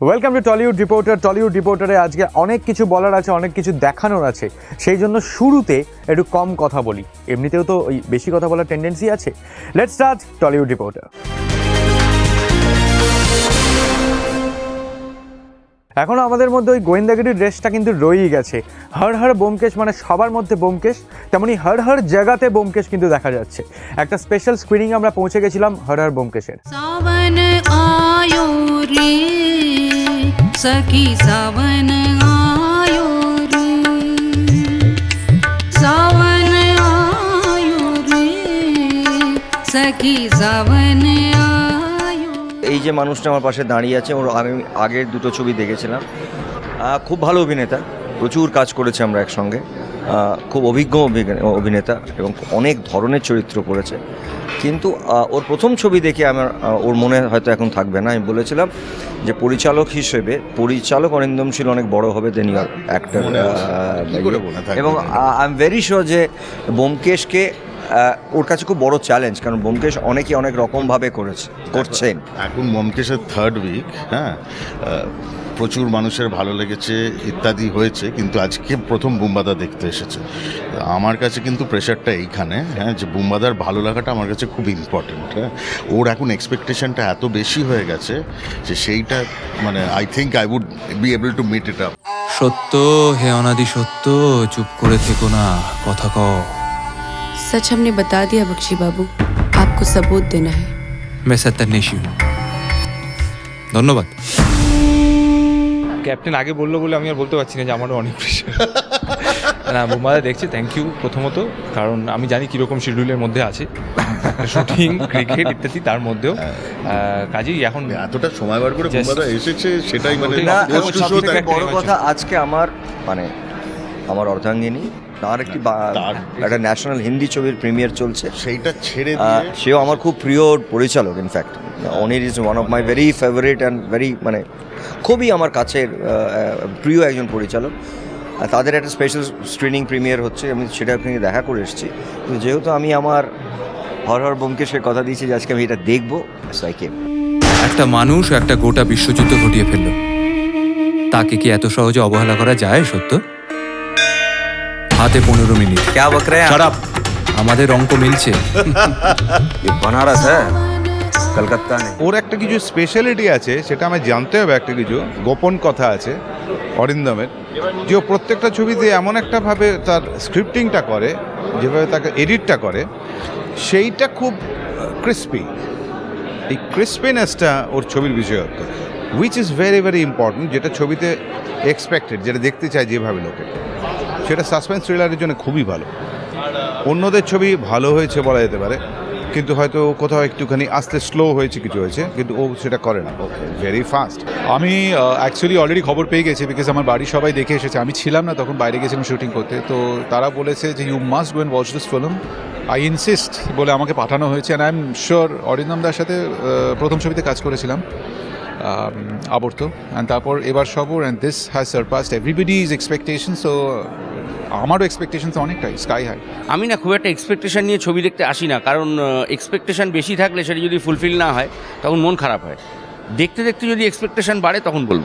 Welcome to Tollywood reporter Tollywood রিপোর্টারে আজকে অনেক কিছু বলার আছে, অনেক কিছু দেখানোর আছে। সেই জন্য শুরুতে একটু কম কথা বলি। এমনিতেও তো ওই বেশি কথা বলার টেন্ডেন্সি আছে। লেটস স্টার্ট টলিউড রিপোর্টার এখনও আমাদের মধ্যে ওই গোয়েন্দাগিরির ড্রেসটা কিন্তু রয়েই গেছে। হর হর বোমকেশ মানে সবার মধ্যে বোমকেশ, তেমনি হর হর জায়গাতে বোমকেশ কিন্তু দেখা যাচ্ছে। একটা স্পেশাল স্ক্রিনিং আমরা পৌঁছে গেছিলাম হর হর বোমকেশের। सखी सावन आयो रे सावन आयो रे सखी सावन आयो এই যে মানুষটা আমার পাশে দাঁড়িয়ে আছে ওর আমি আগের দুটো ছবি দেখেছিলাম আহ, খুব ভালো অভিনেতা প্রচুর কাজ করেছে আমরা একসঙ্গে আহ, খুব অভিজ্ঞ অভিনে- অভিনেতা এবং অনেক ধরনের চরিত্র করেছে। কিন্তু ওর প্রথম ছবি দেখে আমার ওর মনে হয়তো এখন থাকবে না। আমি বলেছিলাম যে পরিচালক হিসেবে পরিচালক অরিন্দম ছিল অনেক বড় হবে দেন অ্যাক্টর এবং? আই এম ভেরি শিওর যে বোমকেশকে ওর কাছে খুব বড় চ্যালেঞ্জ কারণ বোমকেশ অনেকে অনেক রকমভাবে করেছে করছেন। এখন মমকেশের থার্ড উইক হ্যাঁ? প্রচুর মানুষের ভালো লেগেছে ইত্যাদি হয়েছে কিন্তু আজকে প্রথম বুম্বাদা দেখতে এসেছে। আমার কাছে কিন্তু প্রেশারটা এইখানে হ্যাঁ? যে বুম্বাদার ভালো লাগাটা আমার কাছে খুব ইম্পর্টেন্ট হ্যাঁ? ওর এখন এক্সপেকটেশনটা এত বেশি হয়ে গেছে যে সেইটা মানে I think I would be able to meet it up সত্য হে অনাদি সত্য চুপ করে থেকো না কথা কও। सच हमने बता दिया बख्शी बाबू आपको सबूत देना है मैं सत्यान्वेषी हूँ ধন্যবাদ ক্যাপ্টেন আগে বললো বলে আমি আর বলতে পারছি না যে আমারও অনেক প্রেশার না বোমাদা দেখছি থ্যাংক ইউ প্রথমত কারণ আমি জানি কীরকম শিডিউলের মধ্যে আছে শুটিং ক্রিকেট ইত্যাদি তার মধ্যেও আহ, কাজেই এখন এতটা সময় বার করে Just- বুম্বাদা এসেছে সেটাই মানে না, goes to সব show থেকে that- একটা বড় image কথা আজকে আমার মানে আমার অর্ধাঙ্গিনী। তার একটি বা- একটা ন্যাশনাল হিন্দি ছবির প্রিমিয়ার চলছে। সেইটা ছেড়ে সেও আমার খুব প্রিয় পরিচালক in fact অনির is one of my very favourite and very মানে খুবই আমার কাছের প্রিয় একজন পরিচালক। আর তাদের একটা স্পেশাল স্ক্রিনিং প্রিমিয়ার হচ্ছে আমি সেটা আপনাকে দেখা করে এসেছি। কিন্তু যেহেতু আমি আমার হর হর বোমকেশকে কথা দিয়েছি যে আজকে আমি এটা দেখব সাইকে একটা মানুষ একটা গোটা বিশ্বযুদ্ধ ঘটিয়ে ফেলল। তাকে কি এত সহজে অবহেলা করা যায় সত্য? হাতে পনেরো মিনিট क्या बक रहे हैं খারাপ আমাদের অঙ্ক মিলছে ये बनारस है कलकत्ता नहीं ওর একটা কিছু স্পেশালিটি আছে সেটা আমি জানতে হবে একটা কিছু গোপন কথা আছে অরিন্দমের যে ও প্রত্যেকটা ছবিতে এমন একটা ভাবে তার স্ক্রিপ্টিংটা করে যেভাবে তাকে এডিটটা করে সেইটা খুব ক্রিস্পি এই ক্রিস্পিনেসটা ওর ছবির বিষয়ত্ব which is very very important যেটা ছবিতে এক্সপেক্টেড যেটা দেখতে চায় যেভাবে লোকে সেটা সাসপেন্স থ্রিলারের জন্য খুবই ভালো। অন্যদের ছবি ভালো হয়েছে বলা যেতে পারে, কিন্তু হয়তো কোথাও একটুখানি আস্তে স্লো হয়েছে কিছু হয়েছে, কিন্তু ও সেটা করে না। ভেরি ফাস্ট আমি অ্যাকচুয়ালি অলরেডি খবর পেয়ে গেছি বিকজ আমার বাড়ির সবাই দেখে এসেছে। আমি ছিলাম না তখন, বাইরে গেছিলাম শুটিং করতে। তো তারা বলেছে যে you must go and watch this film I insist বলে আমাকে পাঠানো হয়েছে। And I am sure Arindam দার সাথে প্রথম ছবিতে কাজ করেছিলাম। আবর্ত। অ্যান্ড তারপর এবার সবর and this has surpassed everybody is expectation so আমারও এক্সপেকটেশন অনেকটাই স্কাই হাই আমি না খুব একটা এক্সপেকটেশন নিয়ে ছবি দেখতে আসি না, কারণ এক্সপেকটেশন বেশি থাকলে সেটা যদি ফুলফিল না হয়, তখন মন খারাপ হয়। দেখতে দেখতে যদি এক্সপেকটেশন বাড়ে, তখন বলব।